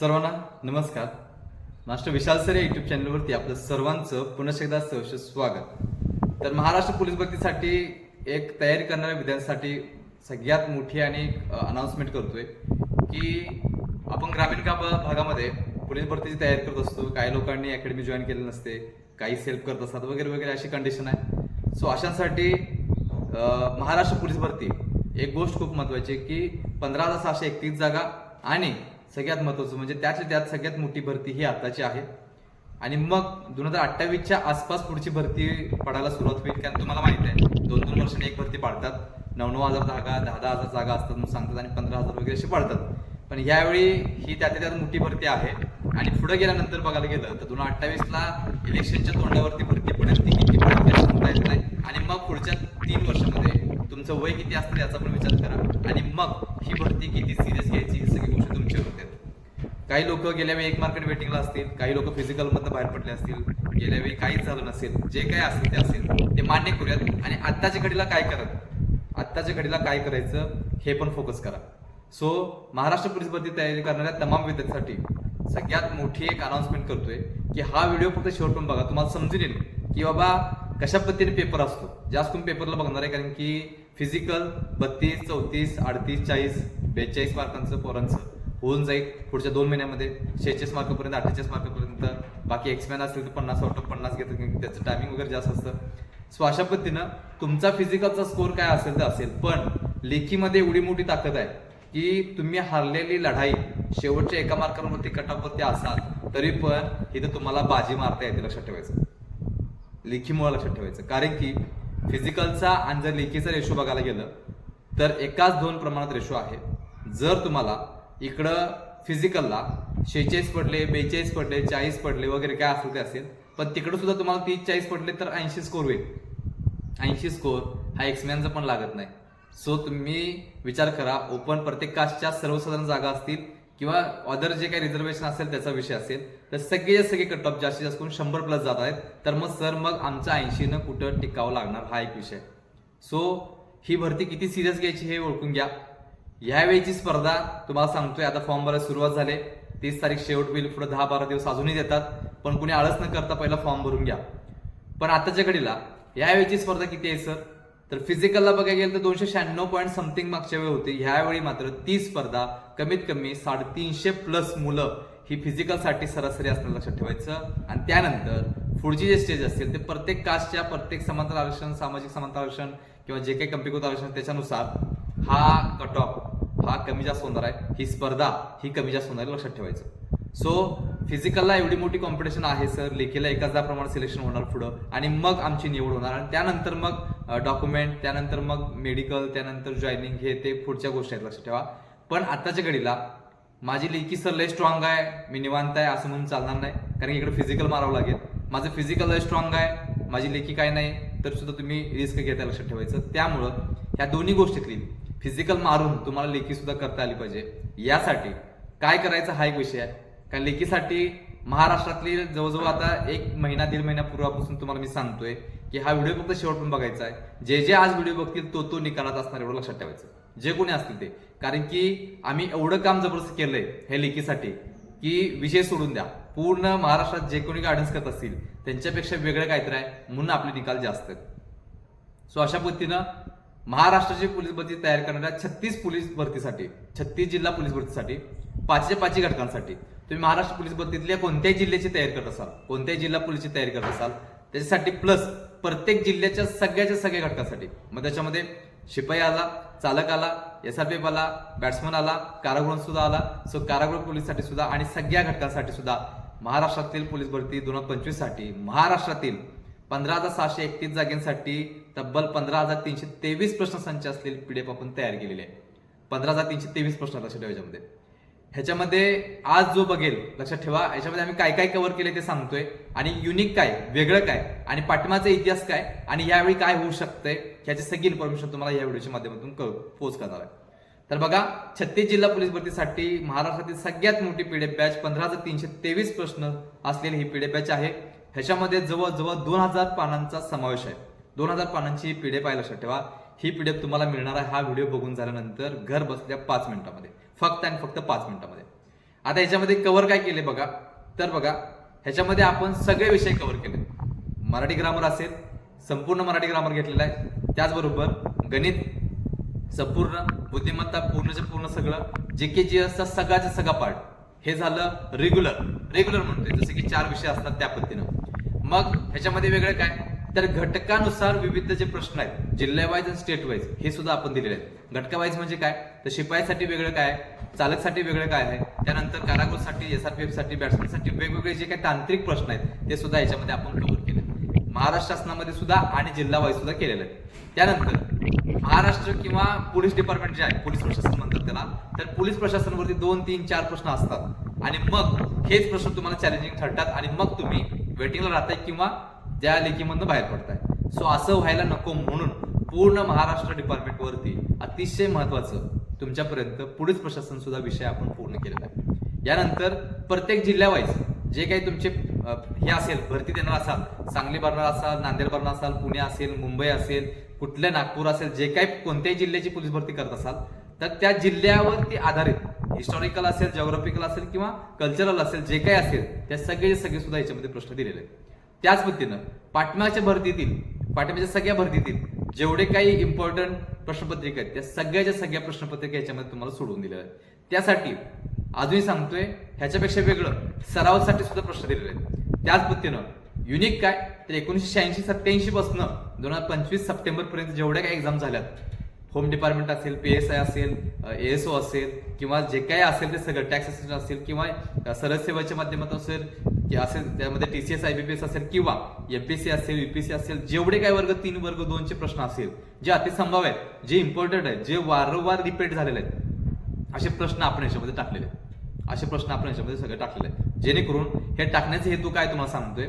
सर्वांना नमस्कार. Master Vishal sir या युट्यूब चॅनलवरती आपलं सर्वांचं पुन्हा एकदा सहर्ष स्वागत. तर महाराष्ट्र पोलीस भरतीसाठी एक तयारी करणाऱ्या विद्यार्थ्यांसाठी सगळ्यात मोठी आणि अनाउन्समेंट करतोय की आपण ग्रामीण का भागामध्ये पोलीस भरतीची तयारी करत असतो. काही लोकांनी अकॅडमी जॉईन केली नसते. काही सेल्फ करत असतात. वगैरे वगैरे अशी कंडिशन आहे. सो अशांसाठी महाराष्ट्र पोलीस भरती एक गोष्ट खूप महत्वाची आहे की पंधरा हजार सहाशे एकतीस जागा आणि सगळ्यात महत्वाचं म्हणजे त्यातल्या त्यात सगळ्यात मोठी भरती ही आताची आहे. आणि मग दोन हजार अठ्ठावीसच्या आसपास पुढची भरती पडायला सुरुवात होईल कारण तुम्हाला माहिती आहे दोन दोन वर्षांनी एक भरती पाडतात. नऊ नऊ हजार जागा दहा दहा हजार जागा असतात म्हणून सांगतात आणि पंधरा हजार वगैरे अशी पाडतात. पण यावेळी ही त्यातल्या त्यात मोठी भरती आहे. आणि पुढे गेल्यानंतर बघायला गेलं तर दोन हजार अठ्ठावीसला इलेक्शनच्या तोंडावरती भरती पडेल ती किती पडेल सांगता येत नाही. आणि मग पुढच्या तीन वर्षामध्ये तुमचं वय किती असतं याचा पण विचार करा. आणि मग ही भरती किती सिरियस घ्यायची ही सगळी गोष्टी तुमच्यावर होते. काही लोक गेल्या वेळी एक मार्केट वेटिंगला असतील काही लोक फिजिकलमधनं बाहेर पडले असतील गेल्या वेळी काहीच झालं नसेल जे काही असेल ते असेल ते मान्य करूयात. आणि आत्ताच्या घडीला काय करत आत्ताच्या घडीला काय करायचं हे पण फोकस करा. सो महाराष्ट्र पोलीस भरती तयारी करणाऱ्या तमाम विद्यार्थ्यांसाठी सगळ्यात मोठी एक अनाउन्समेंट करतोय की हा व्हिडिओ फक्त शेवटून बघा. तुम्हाला समजून येईल की बाबा कशा पद्धतीने पेपर असतो. जास्त तुम्ही पेपरला बघणार आहे कारण की फिजिकल बत्तीस चौतीस अडतीस चाळीस बेचाळीस मार्कांचं पोरांचं. होऊन जाईल पुढच्या दोन महिन्यामध्ये. शेहेचाळीस मार्कापर्यंत अठ्ठेचाळीस मार्कापर्यंत. बाकी एक्समॅन असतील तर पन्नास आउट ऑफ पन्नास घेतात. त्याचं टायमिंग वगैरे जास्त असतं. सो अशा पद्धतीनं तुमचा फिजिकलचा स्कोर काय असेल तर असेल. पण लेखीमध्ये एवढी मोठी ताकद आहे की तुम्ही हारलेली लढाई शेवटच्या एका मार्कांवरती कटावरती असाल तरी पण इथं तुम्हाला बाजी मारता येते लक्षात ठेवायचं. लेखीमुळे लक्षात ठेवायचं. कारण की फिजिकलचा आणि जर लेखीचा रेशो बघायला गेलं तर एकाच दोन प्रमाणात रेशो आहे. जर तुम्हाला इकडं फिजिकलला शेहेचाळीस पडले बेचाळीस पडले चाळीस पडले वगैरे काय असेल ते असेल पण तिकडं सुद्धा तुम्हाला तीस चाळीस पडले तर ऐंशी स्कोर होईल. ऐंशी स्कोर हा एक्समॅनचा पण लागत नाही. सो तुम्ही विचार करा ओपन प्रत्येक कास्टच्या सर्वसाधारण जागा असतील किंवा अदर जे काही रिझर्वेशन असेल त्याचा विषय असेल तर सगळे सगळे कट ऑफ जास्तीत जास्त करून शंभर प्लस जात आहेत. तर मग सर मग आमचा ऐंशीनं कुठं टिकावं लागणार? हा एक विषय. सो ही भरती किती सिरियस घ्यायची हे ओळखून घ्या. यावेळीची स्पर्धा तुम्हाला सांगतोय आता फॉर्म भरायला सुरुवात झाले. तीस तारीख शेवट होईल पुढे दहा बारा दिवस अजूनही देतात. पण कुणी आळस न करता पहिला फॉर्म भरून घ्या. पण आताच्या घडीला यावेळीची स्पर्धा किती आहे सर तर फिजिकलला बघायला गेलं तर दोनशे शहाण्णव पॉईंट समथिंग मागच्या वेळी होती. ह्यावेळी मात्र ती स्पर्धा कमीत कमी साडेतीनशे प्लस मुलं ही फिजिकलसाठी सरासरी असणं लक्षात ठेवायचं. आणि त्यानंतर पुढची जे स्टेज असतील ते प्रत्येक कास्टच्या प्रत्येक समांतर आरक्षण सामाजिक समांतर आरक्षण किंवा जे काही कंपीकृत आरक्षण त्याच्यानुसार हा कट ऑफ हा कमी जास्त होणार आहे. ही स्पर्धा ही कमी जास्त होणार आहे लक्षात ठेवायचं. सो फिजिकलला एवढी मोठी कॉम्पिटिशन आहे सर लेखीला एकाच प्रमाणे सिलेक्शन होणार पुढं. आणि मग आमची निवड होणार. आणि त्यानंतर मग डॉक्युमेंट त्यानंतर मग मेडिकल त्यानंतर जॉईनिंग हे ते पुढच्या गोष्टी आहेत लक्षात ठेवा. पण आत्ताच्या घडीला माझी लेखी सर लय स्ट्रॉंग आहे. मी निवांत आहे असं म्हणून चालणार नाही. कारण इकडे फिजिकल मारावं लागेल. माझं फिजिकल लय स्ट्रॉंग आहे. माझी लेखी काय नाही. तर सुद्धा तुम्ही रिस्क घेता लक्षात ठेवायचं. त्यामुळं ह्या दोन्ही गोष्टीतली फिजिकल मारून तुम्हाला लेखी सुद्धा करता आली पाहिजे. यासाठी काय करायचं हा एक विषय आहे. कारण लेकीसाठी महाराष्ट्रातली जवळजवळ आता एक महिना दीड महिन्यापूर्वापासून तुम्हाला मी सांगतोय की हा व्हिडिओ फक्त शेवटून बघायचा आहे. जे जे आज व्हिडिओ बघतील तो तो निकालात असणार एवढं लक्षात ठेवायचं. जे कोणी असतील ते. कारण की आम्ही एवढं काम जबरदस्त केलंय हे लेकीसाठी की विषय सोडून द्या. पूर्ण महाराष्ट्रात जे कोणी गार्डन्स करत असतील त्यांच्यापेक्षा वेगळं काहीतरी आहे म्हणून आपले निकाल जास्त आहेत. सो अशा पद्धतीनं महाराष्ट्राची पोलीस भरती तयार करणाऱ्या छत्तीस पोलीस भरतीसाठी छत्तीस जिल्हा पोलीस भरतीसाठी पाचशे पाचशे घटकांसाठी तुम्ही महाराष्ट्र पोलीस भरतीतल्या कोणत्याही जिल्ह्याची तयारी करत असाल कोणत्याही जिल्हा पोलीसची तयारी करत असाल त्याच्यासाठी प्लस प्रत्येक जिल्ह्याच्या सगळ्याच्या सगळ्या घटकांसाठी. मग त्याच्यामध्ये शिपाई आला चालक आला एस आर पी एफ आला बॅट्समन आला कारागृह सुद्धा आला सो कारागृह पोलीससाठी सुद्धा आणि सगळ्या घटकांसाठी सुद्धा महाराष्ट्रातील पोलीस भरती दोन हजार पंचवीससाठी महाराष्ट्रातील पंधरा हजार सहाशे एकतीस जागेंसाठी तब्बल पंधरा हजार तीनशे तेवीस प्रश्नसंच असलेली पीडीएफ आपण तयार केलेली आहे पंधरा हजार तीनशे तेवीस प्रश्न लक्षात ठेवा याच्यामध्ये. ह्याच्यामध्ये आज जो बघेल लक्षात ठेवा याच्यामध्ये आम्ही काय काय कव्हर केले ते सांगतोय आणि युनिक काय वेगळं काय आणि पाठिंबाचा इतिहास काय आणि यावेळी काय होऊ शकतंय ह्याची सगळी इन्फॉर्मेशन तुम्हाला या व्हिडिओच्या माध्यमातून पोच करणार आहे. तर बघा छत्तीस जिल्हा पोलीस भरतीसाठी महाराष्ट्रातील सगळ्यात मोठी पीडीएफ बॅच पंधरा हजार तीनशे तेवीस प्रश्न असलेली ही पीडीएफ बॅच आहे. ह्याच्यामध्ये जवळजवळ दोन हजार पानांचा समावेश आहे. दोन हजार पानांची ही एफ आहे लक्षात ठेवा. ही पीडीएफ तुम्हाला मिळणार आहे हा व्हिडिओ बघून झाल्यानंतर घर बसल्या पाच मिनिटामध्ये. फक्त आणि फक्त पाच मिनिटामध्ये. आता ह्याच्यामध्ये कव्हर काय केले बघा? तर बघा ह्याच्यामध्ये आपण सगळे विषय कव्हर केले. मराठी ग्रामर असेल संपूर्ण मराठी ग्रामर घेतलेला आहे. त्याचबरोबर गणित संपूर्ण बुद्धिमत्ता पूर्णचे पूर्ण सगळं जे के जी असतात सगळ्याचा सगळा पार्ट हे झालं रेग्युलर रेग्युलर म्हणतोय जसे की चार विषय असतात त्या पद्धतीनं. मग ह्याच्यामध्ये वेगळं काय? तर घटकानुसार विविध जे प्रश्न आहेत जिल्हा वाईज आणि स्टेट वाईज हे सुद्धा आपण दिलेले आहेत. घटका वाईज म्हणजे काय? तर शिपाईसाठी वेगळं काय चालकसाठी वेगळं काय आहे? त्यानंतर कारागोरसाठी पी साठी बॅट्समॅनसाठी वेगवेगळे जे काही तांत्रिक प्रश्न आहेत ते सुद्धा याच्यामध्ये आपण कव्हर केले महाराष्ट्र शासनामध्ये सुद्धा आणि जिल्हा वाईज सुद्धा केलेलं आहे त्यानंतर महाराष्ट्र किंवा पोलीस डिपार्टमेंट जे आहे पोलीस प्रशासन म्हणतात त्याला तर पोलीस प्रशासनावरती दोन तीन चार प्रश्न असतात. आणि मग हेच प्रश्न तुम्हाला चॅलेंजिंग ठरतात आणि मग तुम्ही वेटिंगला आहे किंवा त्या लेखीमधनं बाहेर पडताय. सो असं व्हायला नको म्हणून पूर्ण महाराष्ट्र डिपार्टमेंटवरती अतिशय महत्वाचं तुमच्यापर्यंत पुढील प्रशासन सुद्धा विषय आपण पूर्ण केलेला आहे. यानंतर प्रत्येक जिल्ह्यावाईज जे काही तुमचे हे असेल भरती देणार असाल सांगली भरणार असाल नांदेड भरणार असाल पुणे असेल मुंबई असेल कुठल्या नागपूर असेल जे काही कोणत्याही जिल्ह्याची पोलीस भरती करत असाल तर त्या जिल्ह्यावरती आधारित हिस्टॉरिकल असेल जॉग्राफिकल असेल किंवा कल्चरल असेल जे काही असेल त्या सगळे सगळे सुद्धा याच्यामध्ये प्रश्न दिलेले आहेत. त्याच पद्धतीनं पाटणाच्या भरतीतील पाटण्याच्या सगळ्या भरतीतील जेवढे काही इम्पॉर्टंट प्रश्नपत्रिका आहेत त्या सगळ्याच्या सगळ्या प्रश्नपत्रिका याच्यामध्ये तुम्हाला सोडून दिलेल्या आहेत. त्यासाठी अजूनही सांगतोय ह्याच्यापेक्षा वेगळं सरावासाठी सुद्धा प्रश्न दिलेले आहेत. त्याच पद्धतीनं युनिक काय? तर एकोणीसशे शहाऐंशी सत्याऐंशी पासून दोन हजार पंचवीस सप्टेंबर पर्यंत जेवढ्या काही एक्झाम झाल्यात होम डिपार्टमेंट असेल पी एस आय असेल एस ओ असेल किंवा जे काही असेल ते सगळं टॅक्स असिस्टंट असेल किंवा अ, माध्यमातून असेल की असेल त्यामध्ये T C S I B P S असेल किंवा एम पी सी असेल यू पी सी असेल जेवढे काही वर्ग तीन वर्ग दोनचे प्रश्न असेल जे अतिसंभाव आहेत जे इम्पॉर्टंट आहेत जे वारंवार रिपीट झालेले आहेत असे प्रश्न आपण याच्यामध्ये टाकलेले आहेत. असे प्रश्न आपण याच्यामध्ये सगळे टाकलेले आहेत. जेणेकरून हे टाकण्याचे हेतू काय तुम्हाला सांगतोय.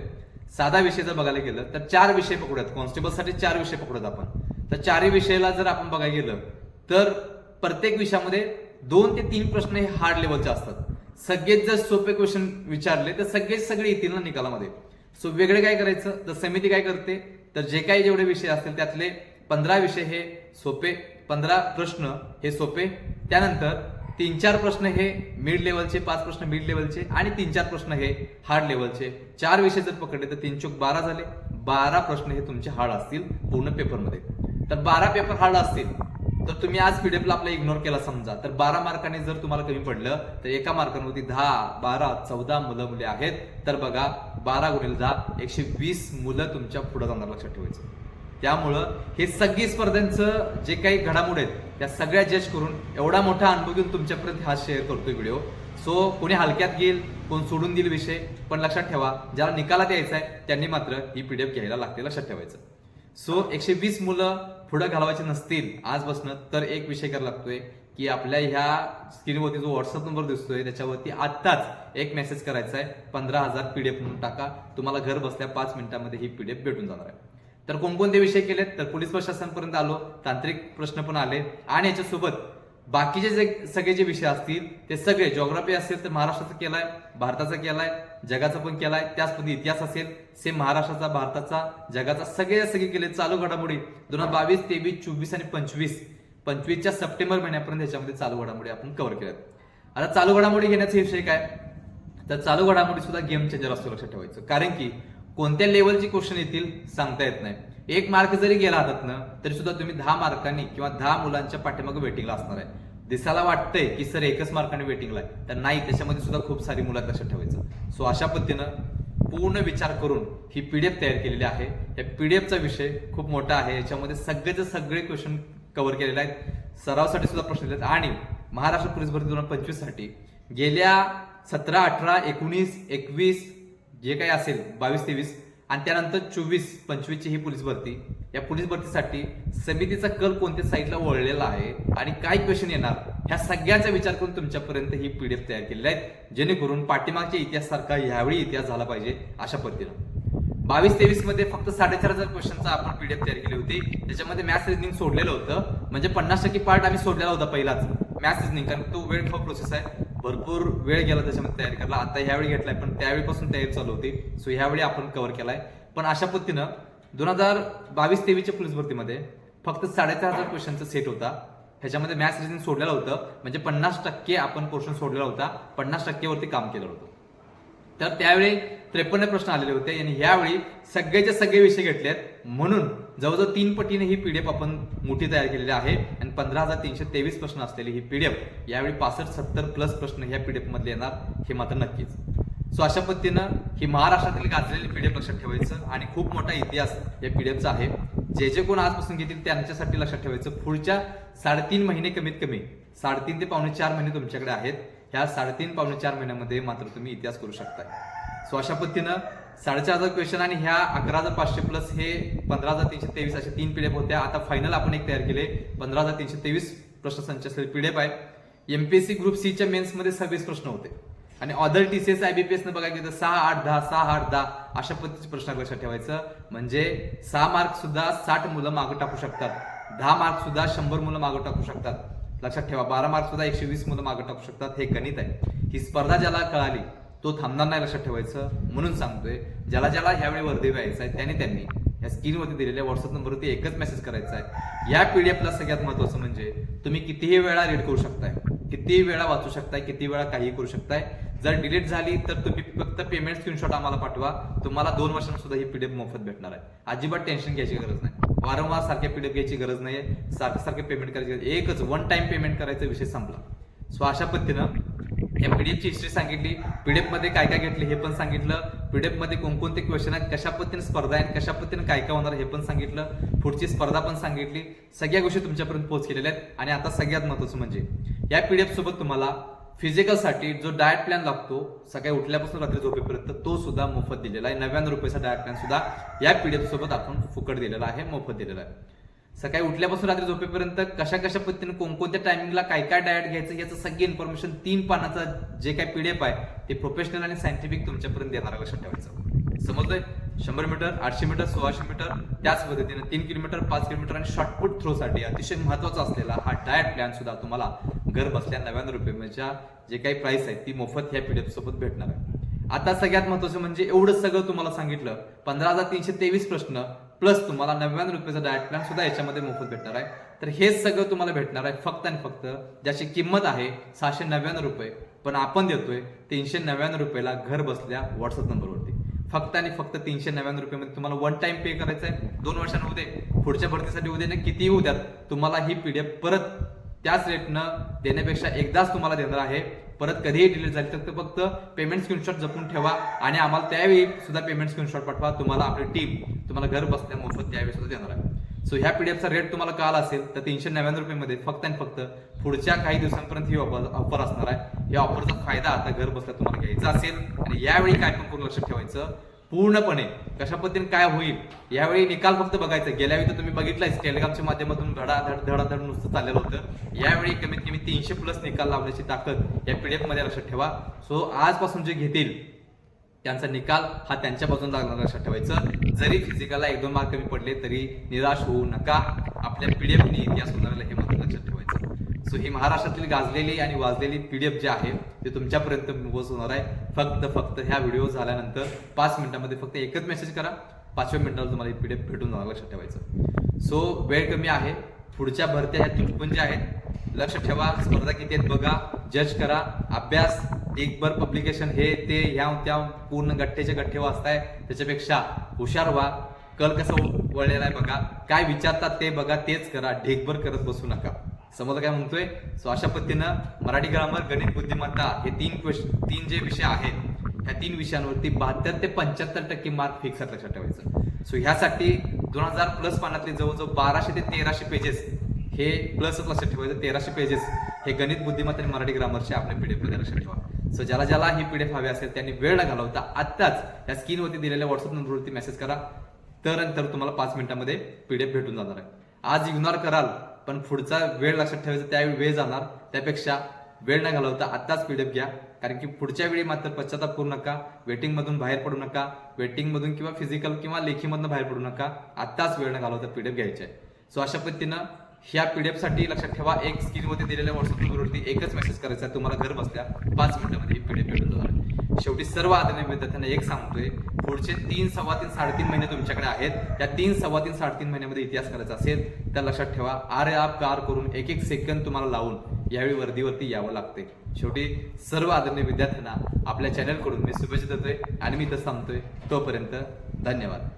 साधा विषय जर बघायला गेलं तर चार विषय पकडूयात. कॉन्स्टेबलसाठी चार विषय पकडूयात आपण. तर चारही विषयाला जर आपण बघायला गेलं तर प्रत्येक विषयामध्ये दोन ते तीन प्रश्न हे हार्ड लेवलचे असतात. सगळेच जर सोपे क्वेश्चन विचारले तर सगळेच सगळे येतील ना निकालामध्ये. सो वेगळे काय करायचं? तर समिती काय करते? तर जे काही जेवढे विषय असतील त्यातले पंधरा विषय हे सोपे पंधरा प्रश्न हे सोपे. त्यानंतर तीन चार प्रश्न हे मिड लेवलचे पाच प्रश्न मिड लेवलचे आणि तीन चार प्रश्न हे हार्ड लेवलचे चार विषय जर पकडले तर तीन चोक बारा झाले. बारा प्रश्न हे तुमचे हार्ड असतील पूर्ण पेपरमध्ये तर बारा पेपर हार्ड असतील तर तुम्ही आज पीडीएफला आपला इग्नोर केला समजा. तर बारा मार्काने जर तुम्हाला कमी पडलं तर एका मार्कांवरती दहा बारा चौदा मुलं मुले आहेत. तर बघा बारा गुणिले दहा एकशे वीस मुलं तुमच्यापुढे जाणार लक्षात ठेवायचं. त्यामुळं हे सगळी स्पर्धांचं जे काही घडामोडी आहेत त्या सगळ्या जज करून एवढा मोठा अनुभव घेऊन तुमच्यापर्यंत हा शेअर करतोय व्हिडिओ सो कोणी हलक्यात घेईल कोण सोडून देईल विषय पण लक्षात ठेवा ज्याला निकालात यायचा आहे त्यांनी मात्र ही पीडीएफ घ्यायला लागते लक्षात ठेवायचं. सो एकशे वीस मुलं पुढं घालवायचे नसतील आजपासून तर एक विषय करायला लागतोय की आपल्या ह्या स्क्रीनवरती जो व्हॉट्सअप नंबर दिसतोय त्याच्यावरती आत्ताच एक मेसेज करायचा आहे. पंधरा हजार पीडीएफ म्हणून टाका. तुम्हाला घर बसल्या पाच मिनिटांमध्ये ही पीडीएफ भेटून जाणार आहे. तर कोणकोणते विषय केलेत? तर पोलीस प्रशासनपर्यंत आलो. तांत्रिक प्रश्न पण आले. आणि याच्यासोबत बाकीचे जे सगळे जे विषय असतील ते सगळे जॉग्राफी असेल तर महाराष्ट्राचा केलाय भारताचा केलाय जगाचा पण केलाय त्याच पद्धती इतिहास असेल सेम महाराष्ट्राचा भारताचा जगाचा सगळे सगळे केले. चालू घडामोडी दोन हजार बावीस तेवीस चोवीस आणि पंचवीस. पंचवीसच्या सप्टेंबर महिन्यापर्यंत याच्यामध्ये चालू घडामोडी आपण कव्हर केल्यात. आता चालू घडामोडी घेण्याचा विषय काय? तर चालू घडामोडी सुद्धा गेम चेंजर असतो लक्षात ठेवायचं. कारण की कोणत्या लेवलचे क्वेश्चन येतील सांगता येत नाही. एक मार्क जरी गेला हातात तरी सुद्धा तुम्ही दहा मार्कांनी किंवा दहा मुलांच्या पाठीमागे वेटिंगला असणार आहे. दिसायला वाटतंय की सर एकच मार्काने वेटिंगला आहे तर नाही त्याच्यामध्ये सुद्धा खूप सारी मुलं लक्षात ठेवायचं. सो अशा पद्धतीनं पूर्ण विचार करून ही पीडीएफ तयार केलेली आहे. या पीडीएफचा विषय खूप मोठा आहे. याच्यामध्ये सगळेचे सगळे क्वेश्चन कव्हर केलेले आहेत. सरावसाठी सुद्धा प्रश्न दिलेत आणि महाराष्ट्र पोलीस भरती दोन हजार पंचवीससाठी गेल्या सतरा अठरा एकोणीस एकवीस जे काही असेल बावीस तेवीस आणि त्यानंतर चोवीस पंचवीसची ही पोलीस भरती. या पोलीस भरतीसाठी समितीचा कल कोणत्या साईडला वळलेला आहे आणि काय क्वेश्चन येणार ह्या सगळ्याचा विचार करून तुमच्यापर्यंत ही पीडीएफ तयार केलेली आहे जेणेकरून पाठीमागच्या इतिहासासारखा यावेळी इतिहास झाला पाहिजे अशा पद्धतीनं. बावीस तेवीसमध्ये फक्त साडेचार हजार क्वेश्चनचा आपण पीडीएफ तयार केली होती. त्याच्यामध्ये मॅथ्स रिजनिंग सोडलेलं होतं. म्हणजे पन्नास टक्के पार्ट आम्ही सोडलेला होता पहिलाच. मॅथ्स रिजनिंग कारण तो वेळ फॉर प्रोसेस आहे. भरपूर वेळ गेला त्याच्यामध्ये तयारी करायला. आता ह्यावेळी घेतलाय पण त्यावेळीपासून तयारी चालू होती. सो ह्यावेळी आपण कव्हर केलाय. पण अशा पद्धतीनं दोन हजार बावीस तेवीसच्या पोलीस भरतीमध्ये फक्त साडेचार हजार क्वेश्चनचा सेट होता. ह्याच्यामध्ये मॅथ्स रिझनिंग सोडलेलं होतं. म्हणजे पन्नास टक्के आपण पोर्शन सोडलेला होता. पन्नास टक्केवरती काम केलं होतं. तर त्यावेळी त्रेपन्न प्रश्न आलेले होते. आणि ह्यावेळी सगळेचे सगळे विषय घेतलेत. म्हणून जवळजवळ तीन पटीने ही पीडीएफ आपण मोठी तयार केलेली आहे आणि पंधरा हजार तीनशे तेवीस प्रश्न असलेली ही पीडीएफ यावेळी पासष्ट सत्तर प्लस प्रश्न ह्या पीडीएफ मधले येणार हे मात्र नक्कीच. सो अशा पद्धतीनं ही महाराष्ट्रातील गाजलेली पीडीएफ लक्षात ठेवायचं आणि खूप मोठा इतिहास या पीडीएफचा आहे. जे जे कोण आजपासून घेतील त्यांच्यासाठी लक्षात ठेवायचं पुढच्या साडेतीन महिने कमीत कमी साडेतीन ते पावणे चार महिने तुमच्याकडे आहेत. ह्या साडेतीन पावणे चार महिन्यामध्ये मात्र तुम्ही इतिहास करू शकता सो अशा पद्धतीनं साडेचारचा हजार क्वेश्चन आणि ह्या अकरा हजार पाचशे प्लस हे पंधरा हजार तीनशे तेवीस असे तीन पिढेप होत्या. आता फायनल आपण एक तयार केले. पंधरा हजार तीनशे तेवीस प्रश्नसंच असलेले पीडीएफ आहे एमपीएससी ग्रुप सीच्या मेन्समध्ये सव्वीस प्रश्न होते. आणि अदर टीसीएस आयबीपीएस न बघायला गेलं तर सहा आठ दहा सहा आठ दहा अशा पद्धतीचे प्रश्न लक्षात ठेवायचं. म्हणजे सहा मार्क सुद्धा साठ मुलं मागं टाकू शकतात. दहा मार्क सुद्धा शंभर मुलं मागं टाकू शकतात. लक्षात ठेवा बारा मार्क सुद्धा एकशे वीस मुलं मागं टाकू शकतात. हे गणित आहे. ही स्पर्धा ज्याला कळाली तो थांबणार नाही लक्षात ठेवायचं म्हणून सांगतोय. ज्याला ज्याला ह्यावेळी वर्धे व्हायचं आहे त्याने त्यांनी या स्क्रीनवरती दिलेल्या व्हॉट्सअप नंबरवरती एकच मेसेज करायचा आहे. या पीडीएफला सगळ्यात महत्वाचं म्हणजे तुम्ही कितीही वेळा रीड करू शकताय कितीही वेळा वाचू शकताय किती वेळा काही करू शकताय जर डिलीट झाली तर तुम्ही फक्त पेमेंट स्क्रीनशॉट आम्हाला पाठवा. तुम्हाला दोन वर्षांना सुद्धा ही पीडीएफ मोफत भेटणार आहे. अजिबात टेन्शन घ्यायची गरज नाही. वारंवार सारख्या पीडीएफ घ्यायची गरज नाही सारखं सारखे पेमेंट करायची एकच वन टाइम पेमेंट करायचा विषय संपला. सो अशा पद्धतीनं या पीडीएफची हिस्ट्री सांगितली. पीडीएफमध्ये काय काय घेतले हे पण सांगितलं. पीडीएफमध्ये कोणकोणते क्वेश्चन आहेत कशा पद्धतीने स्पर्धा आहेत कशा पद्धतीने काय काय होणार हे पण सांगितलं. पुढची स्पर्धा पण सांगितली. सगळ्या गोष्टी तुमच्यापर्यंत पोहोच केलेल्या आहेत. आणि आता सगळ्यात महत्वाचं म्हणजे या पीडीएफ सोबत तुम्हाला फिजिकलसाठी जो डाएट प्लॅन लागतो सकाळी उठल्यापासून रात्री झोपेपर्यंत तो सुद्धा मोफत दिलेला आहे. नव्याण्णव रुपयाचा डायट प्लॅन सुद्धा या पीडीएफ सोबत आपण फुकट दिलेला आहे मोफत दिलेला आहे. सकाळी उठल्यापासून रात्री झोपेपर्यंत कशा कशा पद्धतीने कोणकोणत्या टायमिंगला काय काय डायट घ्यायचं याचं सगळी इन्फॉर्मेशन तीन पानाचा जे काय पीडीएफ आहे ते प्रोफेशनल आणि सायंटिफिक तुमच्यापर्यंत देणार लक्षात ठेवायचं. समजलंय? शंभर मीटर आठशे मीटर सोळाशे मीटर त्याच पद्धतीने तीन किलोमीटर पाच किलोमीटर आणि शॉर्टपुट थ्रो साठी अतिशय महत्त्वाचा असलेला हा डायट प्लॅन सुद्धा तुम्हाला घर बसल्या नव्याण्णव रुपयाच्या म्हणजे जे काही प्राइस आहे ती मोफत ह्या पीडीएफ सोबत भेटणार आहे. आता सगळ्यात महत्वाचं म्हणजे एवढं सगळं तुम्हाला सांगितलं. पंधरा हजार तीनशे तेवीस प्रश्न प्लस तुम्हाला नव्याण्णव रुपयाचा डायट प्लॅन सुद्धा याच्यामध्ये मोफत भेटणार आहे. तर हे सगळं तुम्हाला भेटणार आहे फक्त आणि फक्त ज्याची किंमत आहे सहाशे नव्याण्णव रुपये. पण आपण देतोय तीनशे नव्याण्णव रुपयाला घर बसल्या व्हॉट्सअप नंबरवरती. फक्त आणि फक्त तीनशे नव्याण्णव रुपयामध्ये तुम्हाला वन टाइम पे करायचं आहे दोन वर्षांमध्ये उद्या पुढच्या भरतीसाठी उद्या ना कितीही उद्यात तुम्हाला ही पीडीएफ परत त्याच रेटनं देण्यापेक्षा एकदाच तुम्हाला देणार आहे. परत कधीही डिलीट झाली तर फक्त पेमेंट स्क्रीनशॉट जपून ठेवा आणि आम्हाला त्यावेळी सुद्धा पेमेंट स्क्रीनशॉट पाठवा. तुम्हाला आपली टीम तुम्हाला घर बसल्या मोफत त्यावेळी सुद्धा देणार आहे. सो ह्या पीडीएफचा रेट तुम्हाला कळाला असेल तर तीनशे नव्याण्णव रुपयेमध्ये फक्त आणि फक्त पुढच्या काही दिवसांपर्यंत ही ऑफर ऑफर असणार आहे. या ऑफरचा फायदा आता घर बसल्या तुम्हाला घ्यायचा असेल आणि यावेळी काय पण करून लक्षात ठेवायचं पूर्णपणे कशा पद्धतीने काय होईल यावेळी निकाल फक्त बघायचा. गेल्या वेळी तर तुम्ही बघितलाय टेलिग्रामच्या माध्यमातून धडाधड धडाधड नुसतं चाललेलं होतं. यावेळी कमीत कमी तीनशे प्लस निकाल लावण्याची ताकद या पीडीएफमध्ये लक्षात ठेवा. सो आजपासून जे घेतील त्यांचा निकाल हा त्यांच्या बाजून लागणार लक्षात ठेवायचं. जरी फिजिकलला एक दोन मार्क कमी पडले तरी निराश होऊ नका. आपल्या पीडीएफनी इतिहास होणाऱ्याला हे मात्र लक्षात ठेवायचं. सो ही महाराष्ट्रातील गाजलेली आणि वाजलेली पीडीएफ जी आहे ते तुमच्यापर्यंत पोहोचवणार आहे. फक्त फक्त ह्या व्हिडिओ झाल्यानंतर पाच मिनिटांमध्ये फक्त एकच मेसेज करा. पाचव्या मिनिटाला तुम्हाला ही पीडीएफ भेटून जाणार लक्षात ठेवायचं. सो वेळ कमी आहे. पुढच्या भरत्या ह्या तुटपुंज आहेत. लक्ष ठेवा स्पर्धा किती आहेत बघा. जज करा. अभ्यास एक भर पब्लिकेशन हे ते ह्या त्या पूर्ण गठ्ठेचे गठ्ठे वाचताय त्याच्यापेक्षा हुशार व्हा. कल कसा वळलेला आहे बघा. काय विचारतात ते बघा. तेच करा. ढेकभर करत बसू नका. समजलं काय म्हणतोय? सो अशा पद्धतीनं मराठी ग्रामर गणित बुद्धिमत्ता हे तीन क्वेश्चन तीन जे विषय आहेत ह्या तीन विषयांवरती बहात्तर ते पंच्याहत्तर टक्के मार्क फिक्स आहेत लक्षात ठेवायचं. सो ह्यासाठी दोन हजार प्लस पानातले जवळजवळ बाराशे ते तेराशे पेजेस हे प्लसच लक्षात ठेवायचं. तेराशे पेजेस हे गणित बुद्धिमत्ता आणि मराठी ग्रामरचे आपल्या पीडीएफमध्ये लक्षात ठेवा. सो ज्याला ज्याला ही पीडीएफ हवी असेल त्यांनी वेळ न घालवता आत्ताच या स्क्रीनवरती दिलेल्या व्हॉट्सअप नंबरवरती मेसेज करा. तर नंतर तुम्हाला पाच मिनिटांमध्ये पीडीएफ भेटून जाणार आहे. आज इग्नोर कराल पण पुढचा वेळ लक्षात ठेवायचा त्यावेळी वेळ जाणार. त्यापेक्षा वेळ न घालवता आत्ताच पीडीएफ घ्या. कारण की पुढच्या वेळी मात्र पश्चाताप करू नका. वेटिंगमधून बाहेर पडू नका. वेटिंगमधून किंवा फिजिकल किंवा लेखीमधून बाहेर पडू नका. आत्ताच वेळ न घालवता पीडीएफ घ्यायचे आहे सो अशा पद्धतीनं ह्या पी डी एफसाठी लक्षात ठेवा. एक स्क्रीनमध्ये दिलेल्या व्हॉट्सअप नंबरवरती एकच मेसेज करायचा आहे. तुम्हाला घर बसल्या पाच मिनिटामध्ये ही पीडीएफ भेटून जाणार शेवटी सर्व आदरणीय विद्यार्थ्यांना एक सांगतोय पुढचे तीन सव्वा तीन साडेतीन महिने तुमच्याकडे आहेत. त्या तीन सव्वा तीन साडेतीन महिन्यामध्ये इतिहास करायचा असेल तर लक्षात ठेवा आर आप कार करून एक एक सेकंद तुम्हाला लावून यावेळी वर्दीवरती यावं लागते शेवटी सर्व आदरणीय विद्यार्थ्यांना आपल्या चॅनलकडून मी शुभेच्छा देतोय आणि मी इथं थांबतोय. तोपर्यंत धन्यवाद.